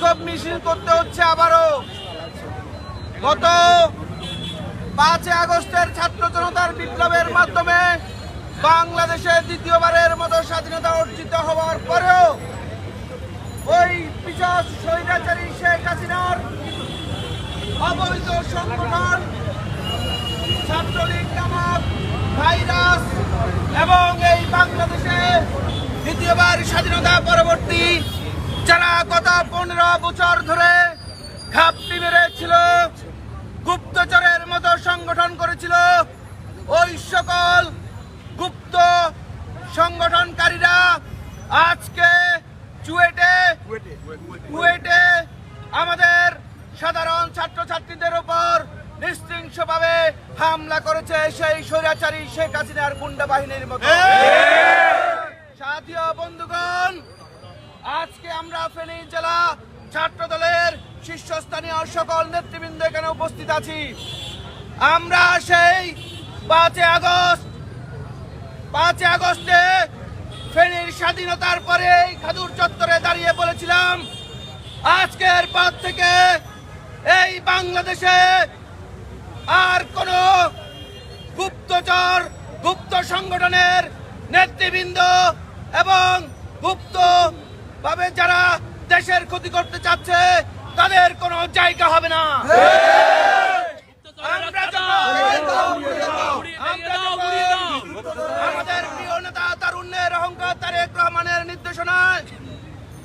বিক্ষোভ মিছিল করতে হচ্ছে আবারও। গত পাঁচই আগস্টের ছাত্র জনতার বিপ্লবের মাধ্যমে বাংলাদেশে দ্বিতীয়বারের মতো স্বাধীনতা অর্জিত হওয়ার পরেও ওই পিছাস স্বৈরাচারী শেখ হাসিনার অবৈধ সংগঠন ছাত্রলীগ নামক ভাইরাস এবং এই বাংলাদেশে দ্বিতীয়বার স্বাধীনতা পরবর্তী যারা গত পনেরো বছর ধরে ঘাপটি মেরেছিল গুপ্তচরের মতো সংগঠন করেছিল। ওই সকল গুপ্ত সংগঠনকারীরা আজকে চুয়েটে কুয়েটে আমাদের সাধারণ ছাত্রছাত্রীদের উপর নৃশংসভাবে হামলা করেছে সেই স্বৈরাচারী শেখ হাসিনার গুন্ডা বাহিনীর মতো। সাথীয় বন্ধুগণ আজকে আমরা ফেনী জেলা ছাত্র দলের শীর্ষস্থানীয় সকল নেতৃবৃন্দ এখানে উপস্থিত আছি। আমরা সেই পাঁচই আগস্ট, পাঁচই আগস্টে ফেনীর স্বাধীনতার পরে খাদুর চত্বরে দাঁড়িয়ে বলেছিলাম আজকের পর থেকে এই বাংলাদেশে আর কোন গুপ্তচর, গুপ্ত সংগঠনের নেতৃবৃন্দ এবং গুপ্ত ভাবে যারা দেশের ক্ষতি করতে চাচ্ছে তাদের কোনো জায়গা হবে না। আমরা আমাদের প্রিয় নেতা তারুণ্যের অহংকার তারেক রহমানের নির্দেশনায়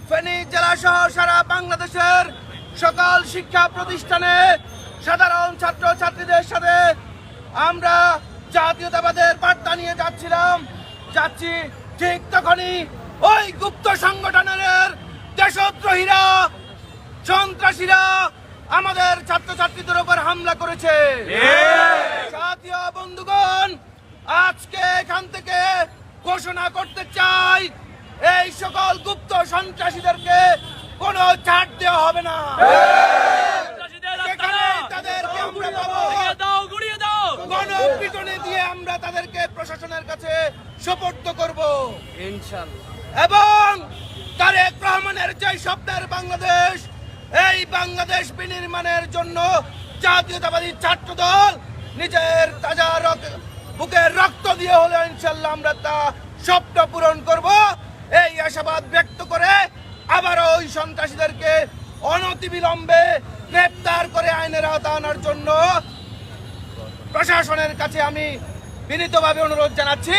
ফেনী জেলা সহ সারা বাংলাদেশের সকল শিক্ষা প্রতিষ্ঠানে সাধারণ ছাত্র ছাত্রীদের সাথে আমরা জাতীয়তাবাদের বার্তা নিয়ে যাচ্ছিলাম। যাচ্ছি ঠিক তখনই ওই গুপ্ত সংগঠনের দেশদ্রোহীরা সন্ত্রাসীরা আমাদের ছাত্রছাত্রীদের উপর হামলা করেছে। জাতীয় বন্ধুগণ আজকে এখান থেকে ঘোষণা করতে চাই এই সকল গুপ্ত সন্ত্রাসীদেরকে কোনো ছাড় দেওয়া হবে না। তাদেরকে আমরা পাবো। গণপিটনে দিয়ে আমরা তাদেরকে প্রশাসনের কাছে সোপর্দ করব। এবং তারেক রহমানের যে স্বপ্নের বাংলাদেশ, এই বাংলাদেশ বিনির্মাণের জন্য জাতীয়তাবাদী ছাত্র দল নিজের তাজা বুকের রক্ত দিয়ে হলে ইনশাল্লাহ আমরা তা স্বপ্ন পূরণ করব। এই আশাবাদ ব্যক্ত করে আবারও ওই সন্ত্রাসীদেরকে অনতিবিলম্বে গ্রেপ্তার করে আইনের আওতা আনার জন্য প্রশাসনের কাছে আমি বিনীতভাবে অনুরোধ জানাচ্ছি।